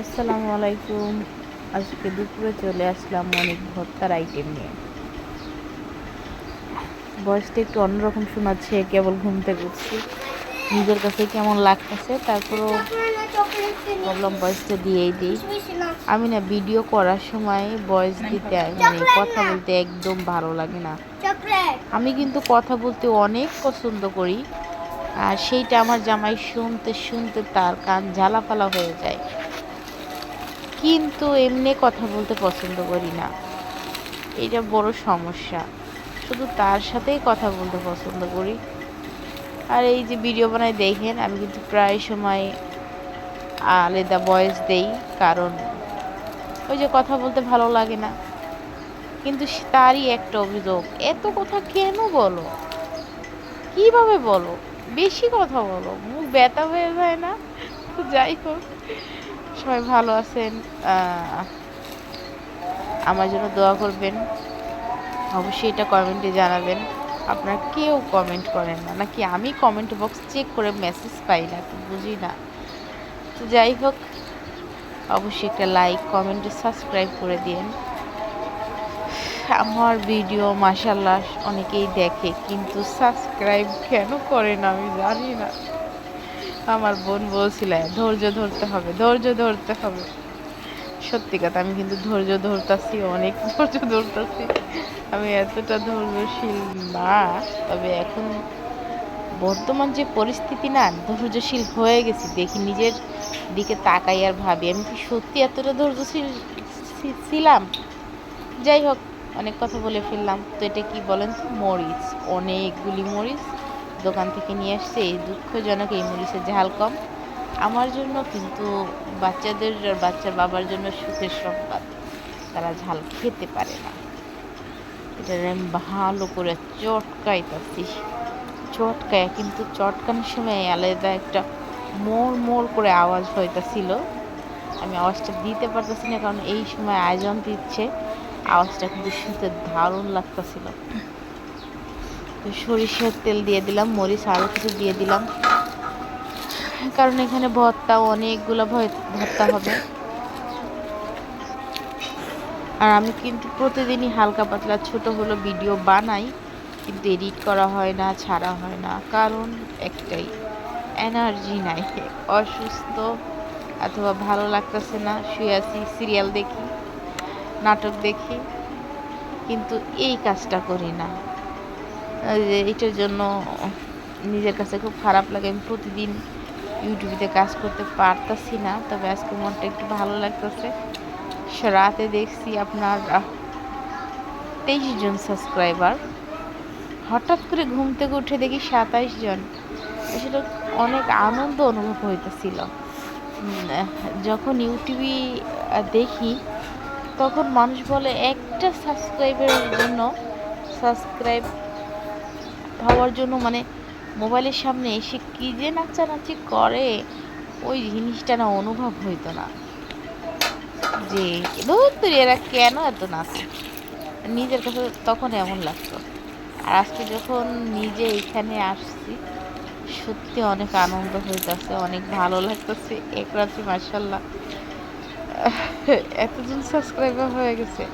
আসসালামু আলাইকুম। আজকে দুপুরে চলে আসলাম অনেক ভর্তার আইটেম নিয়ে। বয়সটা একটু অন্যরকম শোনাচ্ছে কেবল ঘুম থেকে উঠছি। নিজের কাছে কেমন লাগতেছে তারপরেও বললাম বয়সটা দিয়েই দিই। আমি না ভিডিও করার সময় বয়স দিতে মানে কথা বলতে একদম ভালো লাগে না। আমি কিন্তু কথা বলতে অনেক পছন্দ করি আর সেইটা আমার জামাই শুনতে শুনতে তার কান ঝালাফালা হয়ে যায়। কিন্তু এমনি কথা বলতে পছন্দ করি না। এটা বড় সমস্যা। শুধু তার সাথেই কথা বলতে পছন্দ করি। আর এই যে ভিডিও বানাই দেখেন, আমি কিন্তু প্রায় সময় আলাদা বয়স দেই, কারণ ওই যে কথা বলতে ভালো লাগে না। কিন্তু তারই একটা অভিযোগ, এত কথা কেন বলো? কীভাবে বলো? বেশি কথা বলো? মুখ ব্যথা হয়ে যায় না? যাই হোক। সবাই ভালো আছেন আমার জন্য দোয়া করবেন। অবশ্যই এটা কমেন্টে জানাবেন। আপনারা কেউ কমেন্ট করেন না, নাকি আমি কমেন্ট বক্স চেক করে মেসেজ পাই না, তো বুঝি না। তো যাই হোক, অবশ্যই একটা লাইক কমেন্টে সাবস্ক্রাইব করে দিন আমার ভিডিও মাসাল্লাহ অনেকেই দেখে, কিন্তু সাবস্ক্রাইব কেন করে না আমি জানি না। আমার বোন বলছিল, ধৈর্য ধরতে হবে, ধৈর্য ধরতে হবে। সত্যি কথা, আমি কিন্তু ধৈর্য ধরতাছি, অনেক ধৈর্য ধরতাছি। আমি এতটা ধৈর্যশীল না, তবে এখন বর্তমান যে পরিস্থিতি না, ধৈর্যশীল হয়ে গেছি, দেখি নিজের দিকে তাকাই আর ভাবি। আমি কি সত্যি এতটা ধৈর্যশীল ছিলাম? যাই হোক, অনেক কথা বলে ফেললাম। তো এটা কি বলেন তো? মরিচ, অনেকগুলি মরিচ। দোকান থেকে নিয়ে আসছে এই দুঃখজনক এই মরিচের ঝাল কম। আমার জন্য কিন্তু বাচ্চাদের, বাচ্চার বাবার জন্য সুখের সংবাদ। তারা ঝাল খেতে পারে না। এটা আমি ভালো করে চটকাইতাছি। চটকায় কিন্তু চটকানোর সময় আলাদা একটা মোর মোর করে আওয়াজ হইতাছিল। আমি আওয়াজটা দিতে পারতেছি না, কারণ এই সময় আয়োজন দিচ্ছে। আওয়াজটা কিন্তু শুনতে দারুণ লাগতেছিল। সরিষার তেল দিয়ে দিলাম, মরিচ, আরও কিছু দিয়ে দিলাম। কারণ এখানে ভর্তা অনেকগুলো ভর্তা হবে। আর আমি কিন্তু প্রতিদিনই হালকা পাতলা ছোট হলো ভিডিও বানাই, কিন্তু এডিট করা হয় না, ছাড়া হয় না। কারণ একটাই, এনার্জি নাই। অসুস্থ অথবা ভালো লাগতেছে না, শুয়ে আছি, সিরিয়াল দেখি, নাটক দেখি, কিন্তু এই কাজটা করি না। এই যে এটার জন্য নিজের কাছে খুব খারাপ লাগে। আমি প্রতিদিন ইউটিউবে কাজ করতে পারতাছি না, তবে আজকে মনটা একটু ভালো লাগতেছে। রাতে দেখছি আপনার তেইশ জন সাবস্ক্রাইবার হঠাৎ করে ঘুম থেকে উঠে দেখি সাতাইশ জন। আসলে অনেক আনন্দ অনুভব হইতেছিল। যখন ইউটিউবে দেখি, তখন মানুষ বলে, একটা সাবস্ক্রাইবের জন্য সাবস্ক্রাইব হওয়ার জন্য মানে মোবাইলের সামনে এসে কি যে নাচানাচি করে, ওই জিনিসটা না অনুভব হইতো না। যে ধর এরা কেন এত নাচে? নিজের কাছে তখন এমন লাগতো। আর আজকে যখন নিজে এখানে আসছি, সত্যি অনেক আনন্দ হইতেছে, অনেক ভালো লাগতেছে। এক রাত্রি মার্শাল্লাহ এতজন সাবস্ক্রাইবার হয়ে গেছে।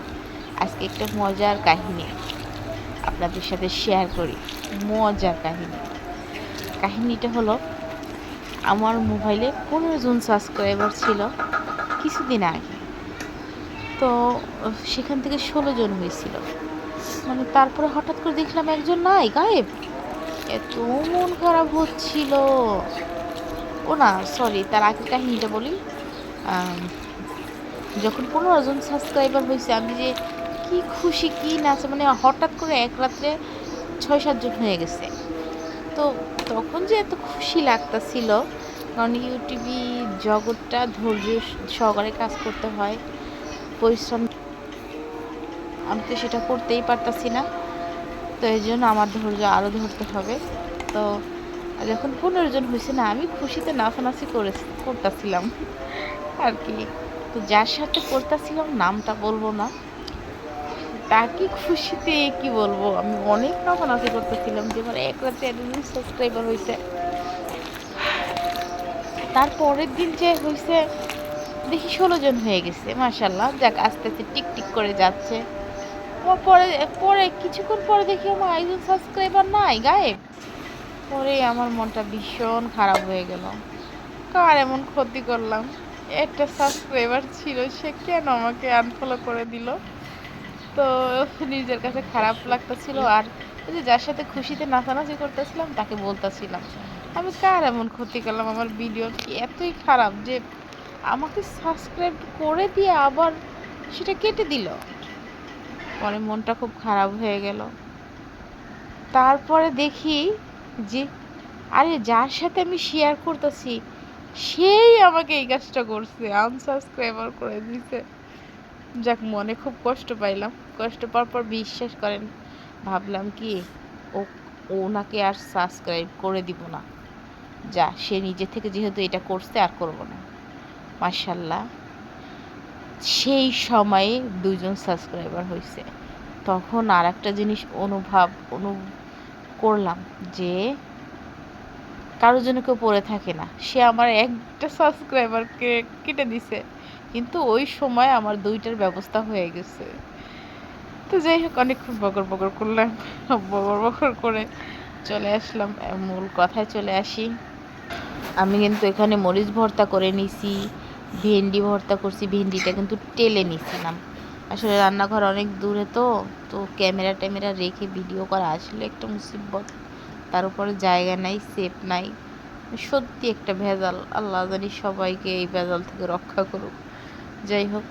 আজকে একটা মজার কাহিনী আপনাদের সাথে শেয়ার করি। মজার কাহিনী। কাহিনীটা হলো, আমার মোবাইলে পনেরো জন সাবস্ক্রাইবার ছিল কিছুদিন আগে। তো, সেখান থেকে ষোলো জন হয়েছিল। মানে তারপরে হঠাৎ করে দেখলাম একজন নাই, গায়েব। এত মন খারাপ হচ্ছিল। ও না সরি তার আগের কাহিনীটা বলি। যখন পনেরো জন সাবস্ক্রাইবার হয়েছে, আমি যে কি খুশি, কি নাচে মানে হঠাৎ করে এক রাত্রে ছয় সাতজন হয়ে গেছে। তো তখন যে এত খুশি লাগতাছিল, কারণ ইউটিউবই জগৎটা ধৈর্য সহকারে কাজ করতে হয়, পরিশ্রম আমি তো সেটা করতেই পারতাছি না। তো এই জন্য আমার ধৈর্য আরও ধরতে হবে। তো যখন পনেরো জন হয়েছে না, আমি খুশিতে নাচানাচি করে করতেছিলাম। আর কি। তো যার সাথে করতেছিলাম, নামটা বলব না। তাকে খুশিতে কি বলব? আমি অনেক নাচানাচি করতেছিলাম যে মানে এক রাতে এতজন সাবস্ক্রাইবার হয়েছে তার পরের দিন যে হয়েছে দেখি ষোলো জন হয়ে গেছে মাশাল্লাহ যাক, আস্তে আস্তে টিক টিক করে যাচ্ছে। আমার পরে পরে, কিছুক্ষণ পরে দেখি আমার একজন সাবস্ক্রাইবার নাই, গায়েব। পরে আমার মনটা ভীষণ খারাপ হয়ে গেল। কার এমন ক্ষতি করলাম? একটা সাবস্ক্রাইবার ছিল, সে কেন আমাকে আনফলো করে দিল? তো নিজের কাছে খারাপ লাগতেছিল আর ওই যে যার সাথে খুশিতে নাচানাচি করতেছিলাম, তাকে বলতেছিলাম, আমি কার এমন ক্ষতি করলাম? আমার ভিডিও এতই খারাপ যে আমাকে সাবস্ক্রাইব করে দিয়ে আবার সেটা কেটে দিল? পরে মনটা খুব খারাপ হয়ে গেল। তারপরে দেখি যে, আরে, যার সাথে আমি শেয়ার করতেছি, সেই আমাকে এই কাজটা করছে আনসাবস্ক্রাইবার করে দিছে। যাক, মনে খুব কষ্ট পাইলাম। কষ্ট পাওয়ার পর বিশ্বাস করেন, ভাবলাম কি, ও, ওনাকে আর সাবস্ক্রাইব করে দিব না। যা, সে নিজে থেকে যেহেতু এটা করছে, আর করব না। মার্শাল্লাহ সেই সময়ে দুজন সাবস্ক্রাইবার হয়েছে তখন আর একটা জিনিস অনুভব, অনু, করলাম যে কারোর জন্য কেউ পড়ে থাকে না। সে আমার একটা সাবস্ক্রাইবারকে কেটে দিছে। কিন্তু ওই সময় আমার দুইটার ব্যবস্থা হয়ে গেছে। তো যাই হোক, অনেকক্ষণ বকর বকর করলাম। বকর বকর করে চলে আসলাম। মূল কথায় চলে আসি। আমি কিন্তু এখানে মরিচ ভর্তা করে নিছি, ভেন্ডি ভর্তা করছি। ভেন্ডিটা কিন্তু টেলে নিছিলাম। আসলে রান্নাঘর অনেক দূরে তো তো ক্যামেরা ট্যামেরা রেখে ভিডিও করা আসলে একটা মুসিবত। তার উপরে জায়গা নাই, সেফ নাই। সত্যি একটা ভেজাল। আল্লাহ জানি সবাইকে এই ভেজাল থেকে রক্ষা করুক। যাই হোক।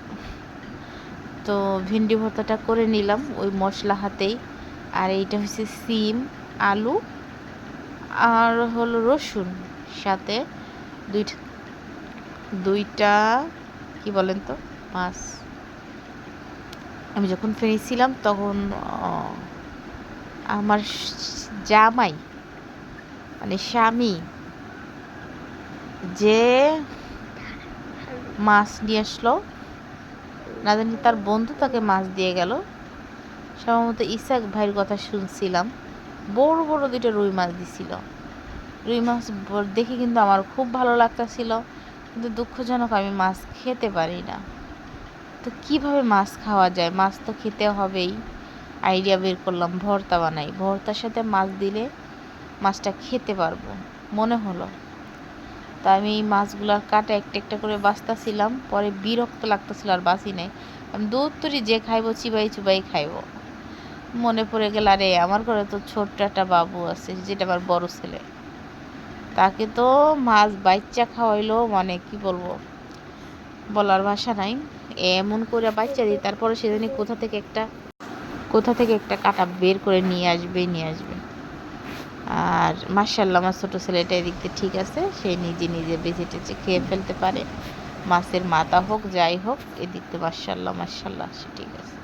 তো ভিন্ডি ভর্তাটা করে নিলাম ওই মশলা হাতেই। আর এইটা হচ্ছে সিম, আলু আর হলো রসুন সাথে দুইটা দুইটা কি বলেন তো? মাছ। আমি যখন ফিরেছিলাম তখন আমার জামাই মানে স্বামী যে মাছ নিয়ে আসলো। না জানি তার বন্ধু তাকে মাছ দিয়ে গেল। সম্ভবত ইসাক ভাইয়ের কথা শুনছিলাম। বড় বড় দুটো রুই মাছ দিছিল। রুই মাছ দেখে কিন্তু আমার খুব ভালো লাগতেছিল। কিন্তু দুঃখজনক আমি মাছ খেতে পারি না। তো কীভাবে মাছ খাওয়া যায়? মাছ তো খেতে হবেই। আইডিয়া বের করলাম, ভর্তা বানাই। ভর্তার সাথে মাছ দিলে মাছটা খেতে পারব। মনে হলো। তা আমি এই মাছগুলোর কাটা একটা একটা করে বাঁচতেছিলাম। পরে বিরক্ত লাগতেছিল আর বাঁচি নাই। আমি দুধ তুরি যে খাইবো চিবাই চুবাই খাইবো। মনে পড়ে গেল, আরে আমার ঘরে তো ছোট্ট একটা বাবু আছে, যেটা আমার বড় ছেলে। তাকে তো মাছ বাচ্চা খাওয়াইলো মানে কি বলব? বলার ভাষা নাই। এমন করে বাচ্চা দিই, তারপরে সেদিনই কোথা থেকে একটা, কোথা থেকে একটা কাটা বের করে নিয়ে আসবে নিয়ে আসবে। আর মার্শাল্লাহ আমার ছোটো ছেলেটা এদিক দিয়ে ঠিক আছে। সে নিজে নিজে বেঁচে টেচে খেয়ে ফেলতে পারে। মাছের মাথা হোক, যাই হোক, এদিক দিয়ে মার্শাল্লাহ মার্শাল্লাহ সে ঠিক আছে।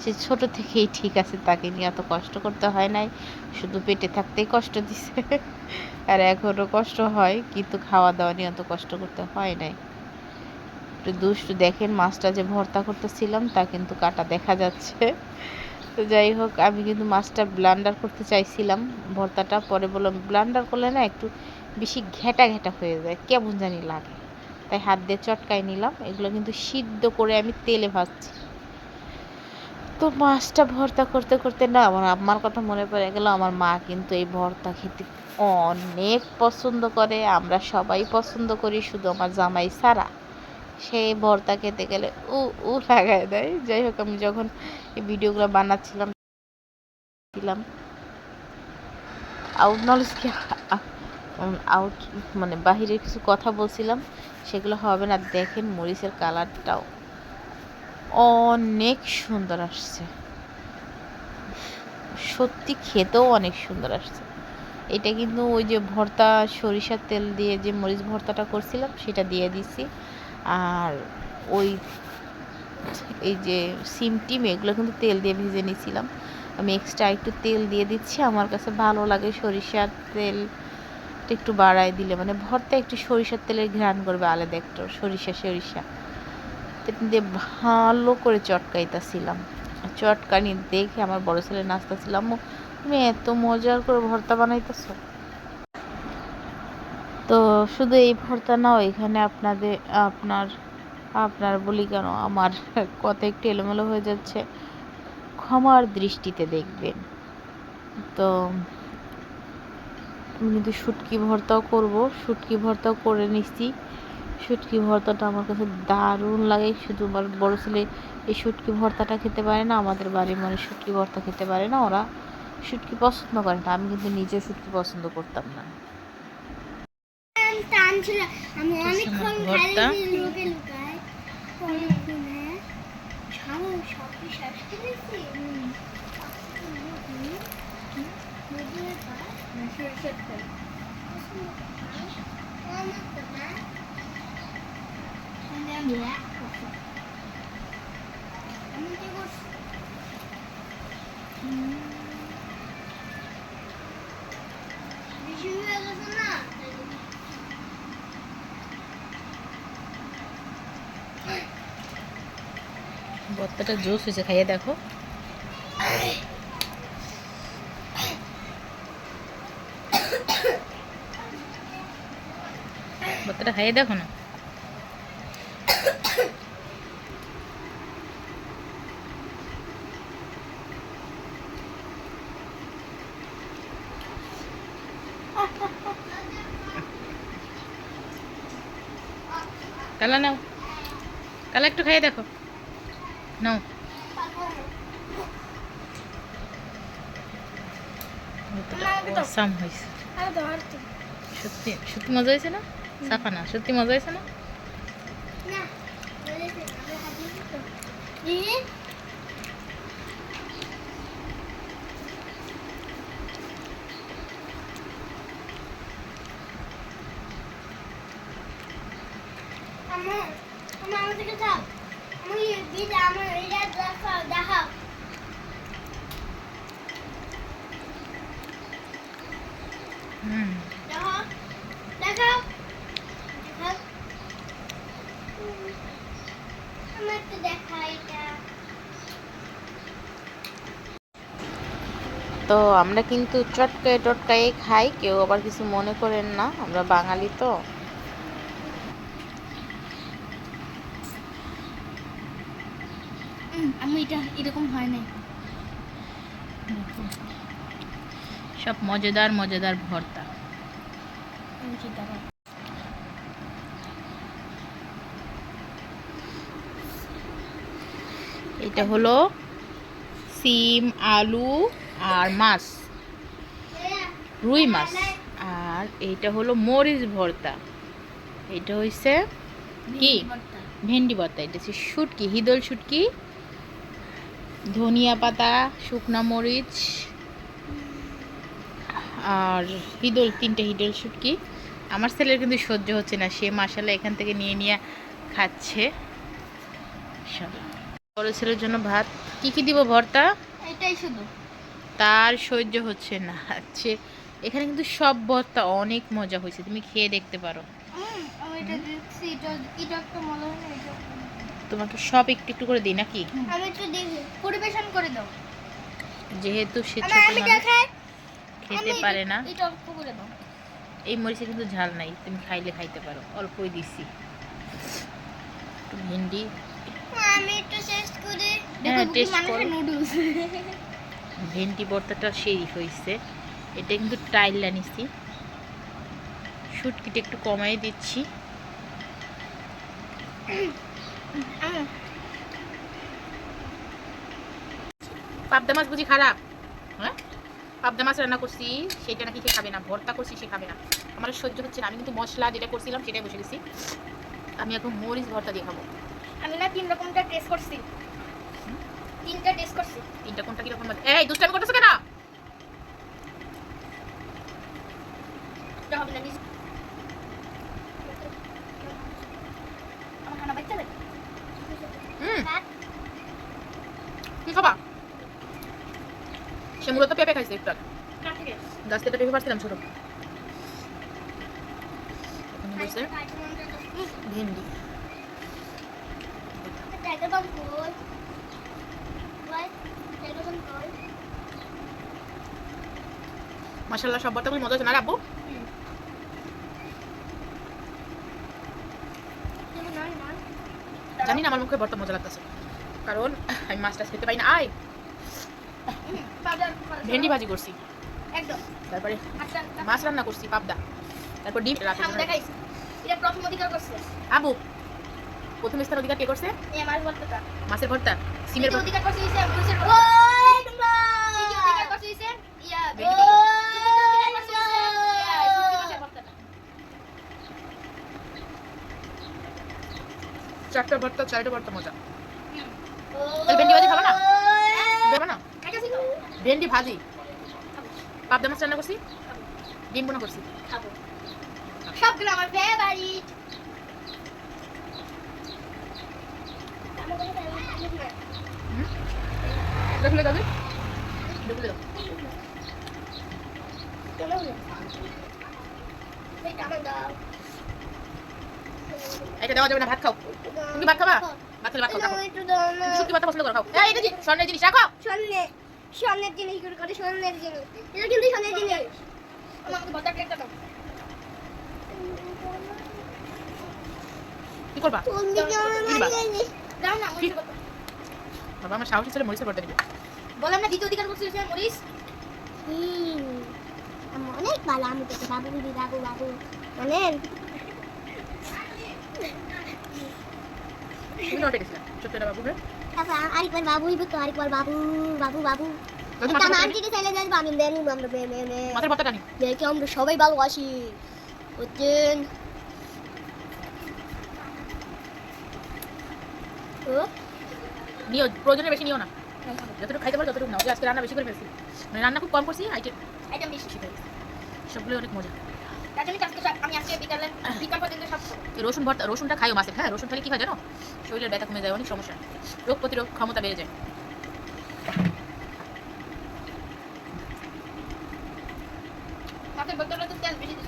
সে ছোট থেকেই ঠিক আছে, তাকে নিয়ে অত কষ্ট করতে হয় নাই। শুধু পেটে থাকতেই কষ্ট দিছে। আর এখনও কষ্ট হয়, কিন্তু খাওয়া দাওয়া নিয়ে অত কষ্ট করতে হয় নাই। একটু দুষ্টু দেখেন, মাছটা যে ভর্তা করতেছিলাম, তা কিন্তু কাটা দেখা যাচ্ছে। তো যাই হোক, আমি কিন্তু মাছটা ব্লান্ডার করতে চাইছিলাম ভর্তাটা। পরে বললাম ব্লান্ডার করলে না একটু বেশি ঘেটা ঘেটা হয়ে যায়, কেমন জানি লাগে। তাই হাত দিয়ে চটকাই নিলাম, এগুলো কিন্তু সিদ্ধ করে আমি তেলে ভাজছি। তো মাছটা ভর্তা করতে করতে না আমার আম্মার কথা মনে পড়ে গেল, আমার মা কিন্তু এই ভর্তা খেতে অনেক পছন্দ করে, আমরা সবাই পছন্দ করি শুধু আমার জামাই সারা সেই ভর্তা খেতে গেলে উ উ লাগায় দেয়। যাই হোক, আমি যখন এই ভিডিওগুলো বানাচ্ছিলাম, দিলাম। আউট নলেজ কি? আউট মানে বাহিরের কিছু কথা বলছিলাম, সেগুলো হবে না। দেখেন মরিচের কালারটাও অনেক সুন্দর আসছে। সত্যি খেতেও অনেক সুন্দর আসছে। এটা কিন্তু ওই যে ভর্তা, সরিষার তেল দিয়ে যে মরিচ ভর্তাটা করছিলাম, সেটা দিয়ে দিছি। আর ওই এই যে সিম টিম, এগুলো কিন্তু তেল দিয়ে ভেজে নিয়েছিলাম। আমি এক্সট্রা একটু তেল দিয়ে দিচ্ছি, আমার কাছে ভালো লাগে সরিষার তেল। একটু বাড়ায় দিলে মানে ভর্তা একটু সরিষার তেলের ঘ্রাণ করবে আলাদা একটু, সরিষা সরিষা। দিয়ে ভালো করে চটকাইতেছিলাম। চটকানি দেখে আমার বড় ছেলে নাচতেছিলাম তুমি এত মজার করে ভর্তা বানাইতেছ? তো শুধু এই ভর্তা নাও এখানে আপনাদের, আপনার আপনার বলি কেন, আমার কথা একটু এলোমেলো হয়ে যাচ্ছে। ক্ষমার দৃষ্টিতে দেখবেন। তো কিন্তু শুটকি ভর্তাও করব, শুটকি ভর্তাও করে নিচ্ছি। শুটকি ভর্তাটা আমার কাছে দারুণ লাগে, শুধু বড় ছেলে এই শুটকি ভর্তাটা খেতে পারে না, আমাদের বাড়ির মানুষ শুটকি ভর্তা খেতে পারে না, ওরা শুটকি পছন্দ করে না। আমি কিন্তু নিজে শুটকি পছন্দ করতাম না। আমি অনেকক্ষণ ভর্তা। খাইছি লুকে লুকায় অনেকক্ষণে সারা সব শেষ করেছি আমি কি করছি বেশি হয়ে গেছে না ভর্তাটা জোস হয়েছে, খাইয়ে দেখো। ভর্তাটা খাইয়ে দেখো না? কালা নাও। কালা একটু খাইয়ে দেখো। নাও। awesome হয়েছে সত্যি সত্যি মজা হয়েছে না? সাফা না সত্যি মজা হয়েছে না না বলেছে আমি হাজির তো দিয়ে আমার আমার আমার থেকে যাও আমি দিদা আমার এটা দেখাও দেখাও হুম দেখাও দেখাও দেখাও উম, আমার একটু দেখা এটা তো আমরা কিন্তু চটকায়ে টটকায়ে খাই কেউ আবার কিছু মনে করেন না আমরা বাঙালি তো। আমি এটা এরকম হয় নাই। সব মজাদার মজাদার ভর্তা আমি চিন্তা করি এটা হলো সিম আলু আর মাছ রুই মাছ। আর এইটা হলো মরিচ ভর্তা। এটা হইছে কি? ভেন্ডি ভর্তা। এটা হচ্ছে শুটকি হিদল শুটকি ধনিয়া পাতা শুকনা মরিচ আর হিদল তিনটে হিদল শুটকি। আমার ছেলের কিন্তু সহ্য হচ্ছে না সে মাসালা এখান থেকে নিয়ে নিয়ে খাচ্ছে। শালা। বড় ছেলের জন্য ভাত। কি কি দিব ভর্তা? এটাই শুধু। তার সহ্য হচ্ছে না। সে এখানে কিন্তু সব ভর্তা অনেক মজা হয়েছে তুমি খেয়ে দেখতে পারো। তোমাকে সব একটু একটু করে দিই নাকি? আমি একটু দেখি পরিবেশন করে দাও। যেহেতু সে ছোট খেতে পারে না। এই মরিচে কিন্তু ঝাল নাই তুমি খাইলে খাইতে পারো অল্পই দিছি। ভেন্ডি আমি একটু টেস্ট করে। হ্যাঁ, দেখো মানুষের করো। নুডলস ভেন্ডি ভর্তাটা সেই হয়েছে এটা কিন্তু টাইলা নিছি শুটকিটা একটু কমাই দিচ্ছি। পাবদা মাছ বুঝি খারাপ? হ্যাঁ? পাবদা মাছ রান্না করছি সেটা নাকি সে খাবে না। ভর্তা করছি সে খাবে না। আমার সহ্য হচ্ছে না। আমি কিন্তু মশলা যেটা করছিলাম সেটাই বসে গেছি। আমি এখন মরিচ ভর্তা দিয়ে খাব। আমি না তিন রকমটা টেস্ট করছি। তিনটা টেস্ট করছি। তিনটা কোনটা কীরকম বাজে? এই দুষ্টামি করতেছো কেন? হবে না নিজে আমার খানা বাচ্চা লাগে। হুম। কি খাবা সে মূলত পেঁপে খাইছে একটু গাছ থেকে পেঁপে পারছিলাম ছোট এখন বলছে ভেন্ডি টাইগার বাম কই ভাই টাইগার বাম কই মাসাল্লাহ সব ভর্তাগুলি মজা হচ্ছে না রে আব্বু? তুমি না না জানি না আমার মুখে ভর্তা মজা লাগতেছে। কারণ আমি মাছ টাছ খেতে পাই না। আয়! ভেন্ডি ভাজি করছি। একদম। তারপরে আচ্ছা মাছ রান্না করছি পাবদা। তারপর ডিম। করছে। আবু প্রথম স্থান অধিকার কে করছে? মাছের ভর্তা। সিমের অধিকার করছে চারটা ভর্তা চারটা ভর্তা মজা। ভেন্ডি ভাজি খাব না? দেবো না? ভেন্ডি ভাজি। খাব, পাবদা মাছ রান্না করছি? ডিম বোনা করছি? খাব। সবগুলো আমার ফেভারিট দেখলে দাদি দেখলে এটা দেওয়া যাবে না ভাত খাও। তুমি কি ভাত খাবা? ভাত খেলে ভাত খাও রাখো ভাতটা পছন্দ করো খাও। এই এটা স্বর্ণের জিনিস রাখো। স্বর্ণে স্বর্ণের জিনিস করে করে স্বর্ণের জিনিস এটা কিন্তু স্বর্ণের জিনিস আমাকে ভর্তা প্লেটটা দাও কি করবা দাও না বাবা আমার সাহসী ছেলে মরিচের ভর্তা দিবে বললাম না দ্বিতীয় অধিকার করছিস মরিস? অনেক ভালো আমি তোকে বাবু দিদি বাবু বাবু জানেন তুমি নোটে গেছিলাম ছোট্টটা বাবু তারপর আ- আরেকবার বাবু তো আরেকবার বাবু বাবু বাবু। দাদু একটা মাথার ভর্তা মানটিকে চাইলে যাই আমি বেনু আমরা বে বে বে মাথার ভর্তাটা নি দেখে আমরা সবাই ভালোবাসি বুঝছেন? ও? নিও প্রয়োজনে বেশি নিও না। যতটুকু খাইতে পারো নাও। আজকে রান্না বেশি করে ফেলছি মানে রান্না খুব কম করছি আইটেম আইটেম বেশি। সবগুলো অনেক মজা। রসুন ভর্তা রসুনটা খাইও মাছের হ্যাঁ রসুন খেলে কি হয় জানো? শরীরের ব্যথা কমে যায় অনেক সমস্যা। রোগ প্রতিরোধ ক্ষমতা বেড়ে যায়।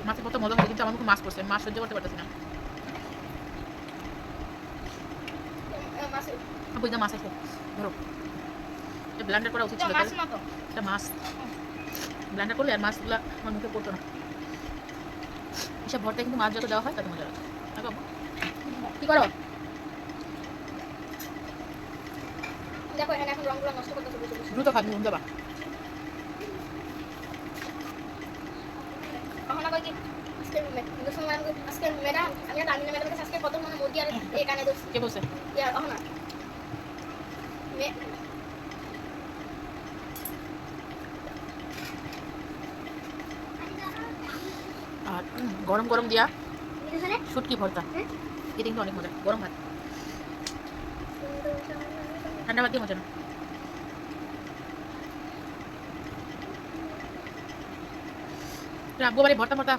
মাছের ভর্তা মজা হয় কিন্তু আমার মুখে মাছ পড়ছে মাছ সহ্য করতে পারতেছি না। মাছ আছে ধরো। ব্লান্ডার করা উচিত ছিল এটা মাছ ব্লান্ডার করলে আর মাছগুলো আমার মুখে পড়তো না। এসব ভর্তায় কিন্তু মাছ যত দেওয়া হয় তত মজা লাগে। কি করো? দেখো এখানে এখন রংগুলো নষ্ট বসে দ্রুত খাবি ঘুম দেবা। কি আজকে মে- রসুন ম্যাডাম আজকে ম্যাডাম আমি একটা আমিনা ম্যাডামের কাছে আজকে কত মানে মুরগি আর এই কানে ধরছি কে বলছে ইয়ার অহনা মে- আর উম, গরম গরম দিয়া। শুটকি ভর্তা। এটা কিন্তু অনেক মজা গরম ভাত। ঠান্ডা ভাত দিয়ে মজা না? আব্বু বাড়ি ভর্তা ভর্তা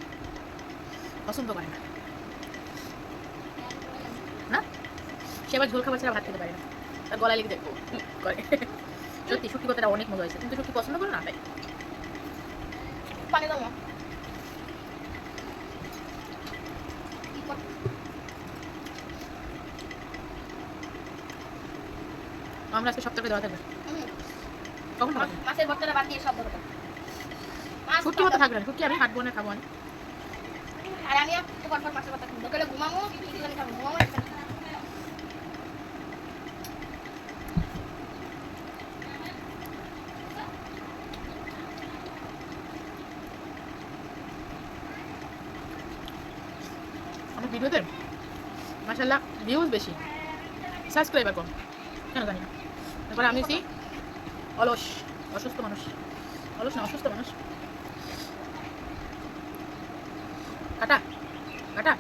পছন্দ করে না। না? সে আবার ঝোল খাবার ছাড়া ভাত খেতে পারে না। তার গলায় লেগে দেখো করে। সত্যি শুটকি ভর্তাটা অনেক মজা হয়েছে। কিন্তু শুটকি পছন্দ করো না তাই? পানি দাও না কি কর- আমরা আজকে সপ্তাহে দেওয়া থাকবে। কখন মাছের ভর্তাটা বাদ দিয়ে সব ভর্তা মাছ শুটকি ভর্তা থাকবে না শুটকি আমি হাট বোনে খাব আমি। আর আমি একটু মাছের ভর্তা খাব। ঘুমাবো একটুখানি খাব ঘুমাবো। আমার ভিডিওতে মাসাল্লাহ ভিউজ বেশি। সাবস্ক্রাইবার কম। না তারপরে আমি সি অলস অসুস্থ মানুষ। অলস না অসুস্থ মানুষ। কাটা কাটা।